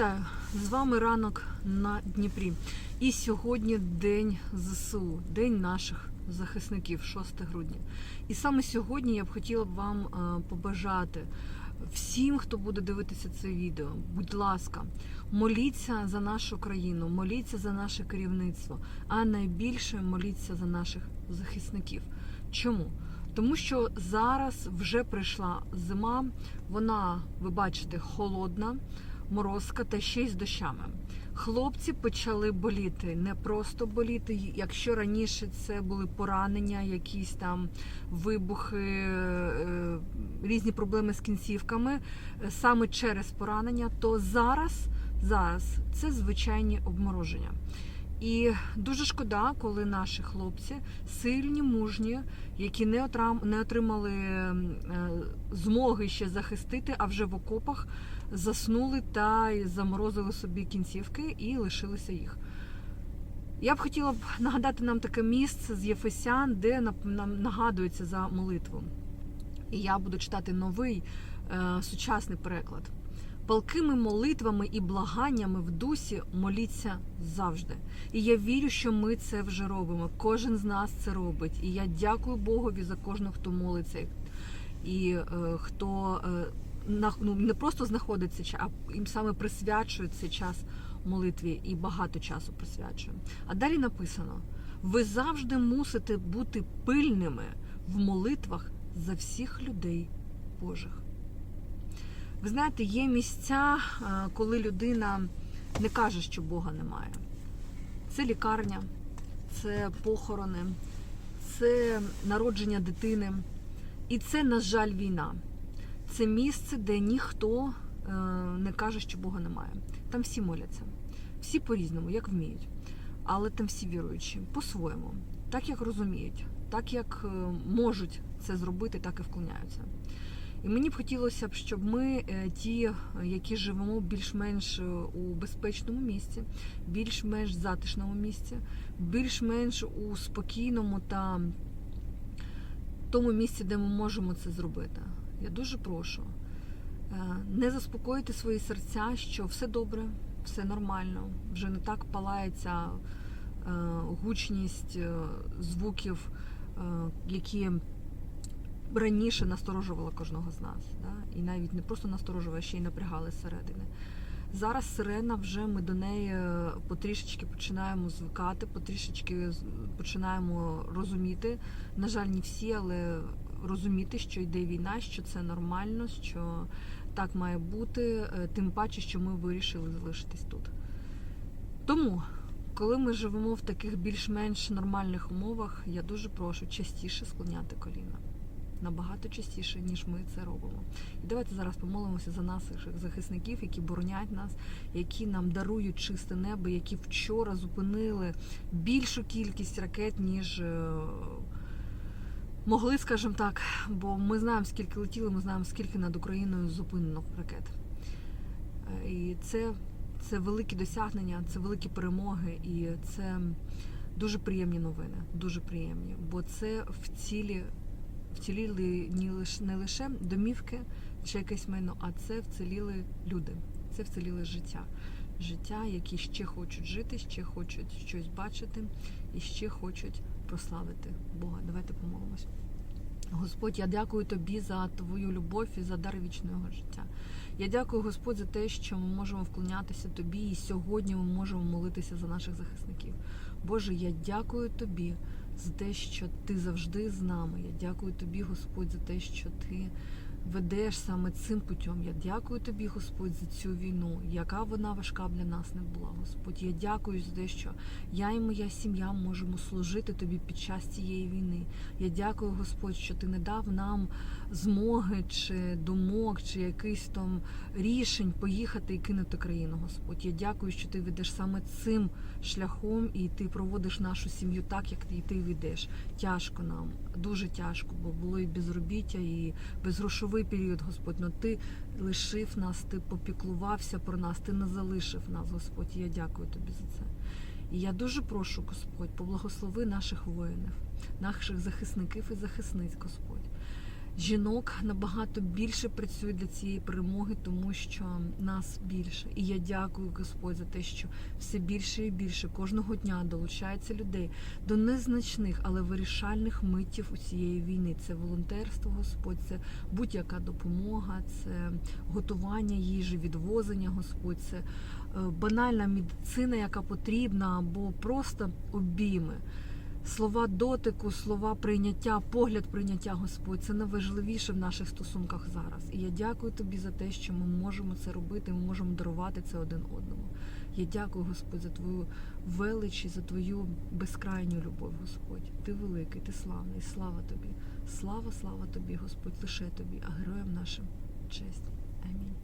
Вітаю! З вами ранок на Дніпрі. І сьогодні День ЗСУ, День наших захисників, 6 грудня. І саме сьогодні я б хотіла б вам е, побажати всім, хто буде дивитися це відео. Будь ласка, моліться за нашу країну, моліться за наше керівництво, а найбільше моліться за наших захисників. Чому? Тому що зараз вже прийшла зима, вона, ви бачите, холодна морозка та ще й з дощами. Хлопці почали боліти, не просто боліти. Якщо раніше це були поранення, якісь там вибухи, е, різні проблеми з кінцівками, е, саме через поранення, то зараз, зараз це звичайні обмороження. І дуже шкода, коли наші хлопці сильні, мужні, які не не отримали е, змоги ще захистити, а вже в окопах заснули та заморозили собі кінцівки і лишилися їх. Я б хотіла б нагадати нам таке місце з Єфесян, де нам нагадується за молитву. І я буду читати новий е, сучасний переклад. Палкими молитвами і благаннями в дусі моліться завжди. І я вірю, що ми це вже робимо. Кожен з нас це робить. І я дякую Богові за кожного, хто молиться, і е, хто е, ну, не просто знаходить цей а їм саме присвячує цей час молитві і багато часу присвячує. А далі написано: ви завжди мусите бути пильними в молитвах за всіх людей Божих. Ви знаєте, є місця, е, коли людина не каже, що Бога немає. Це лікарня, це похорони, це народження дитини. І це, на жаль, війна. Це місце, де ніхто е, не каже, що Бога немає. Там всі моляться, всі по-різному, як вміють. Але там всі віруючі, по-своєму, так як розуміють, так як е, можуть це зробити, так і вклоняються. І мені б хотілося б, щоб ми, е, ті, які живемо більш-менш у безпечному місці, більш-менш затишному місці, більш-менш у спокійному та тому місці, де ми можемо це зробити. Я дуже прошу е, не заспокоїти свої серця, що все добре, все нормально, вже не так палається е, гучність е, звуків, які раніше насторожувала кожного з нас. І навіть не просто насторожувала, а ще й напрягали зсередини. Зараз сирена вже ми до неї потрішечки починаємо звикати, потрішечки починаємо розуміти. На жаль, не всі, але розуміти, що йде війна, що це нормально, що так має бути, е, тим паче, що ми вирішили залишитись тут. Тому, коли ми живемо в таких більш-менш нормальних умовах, я дуже прошу частіше склоняти коліна. Набагато частіше, ніж ми це робимо. І давайте зараз помолимося за наших захисників, які боронять нас, які нам дарують чисте небо, які вчора зупинили більшу кількість ракет, ніж е, могли, скажімо так. Бо ми знаємо, скільки летіли, ми знаємо, скільки над Україною зупинено ракет. Е, І це, це великі досягнення, це великі перемоги, і це дуже приємні новини. Дуже приємні. Бо це в цілі вціліли не лише не лише домівки чи якесь майно, а це вціліли люди, це вціліли життя. Життя, які ще хочуть жити, ще хочуть щось бачити і ще хочуть прославити Бога. Давайте помолимось. Господь, я дякую тобі за твою любов і за дар вічного життя. Я дякую, Господь, за те, що ми можемо вклонятися тобі, і сьогодні ми можемо молитися за наших захисників. Боже, я дякую тобі за те, що ти завжди з нами. Я дякую тобі, Господь, за те, що ти ведеш саме цим путем. Я дякую тобі, Господь, за цю війну, яка вона важка для нас не була. Господь, я дякую за те, що я і моя сім'я можемо служити тобі під час цієї війни. Я дякую, Господь, що ти не дав нам змоги чи думок, чи якихось там рішень поїхати і кинути країну, Господь. Я дякую, що ти ведеш саме цим шляхом, і ти проводиш нашу сім'ю так, як і ти ведеш. Тяжко нам, дуже тяжко, бо було і безробіття, і безгрошовий період, Господь. Но ти лишив нас, ти попіклувався про нас, ти не залишив нас, Господь. Я дякую тобі за це. І я дуже прошу, Господь, поблагослови наших воїнів, наших захисників і захисниць, Господь. Жінок набагато більше працює для цієї перемоги, тому що нас більше. І я дякую Господь за те, що все більше і більше кожного дня долучається людей до незначних, але вирішальних миттів у цієї війни. Це волонтерство, Господь, це будь-яка допомога, це готування їжі, відвозення, Господь, це е, банальна медицина, яка потрібна, або просто обійми. Слова дотику, слова прийняття, погляд прийняття Господь це найважливіше в наших стосунках зараз. І я дякую тобі за те, що ми можемо це робити, ми можемо дарувати це один одному. Я дякую, Господь, за твою велич і за твою безкрайню любов, Господь. Ти великий, ти славний, слава тобі. Слава, слава тобі, Господь, лише тобі, а героям нашим честь. Амінь.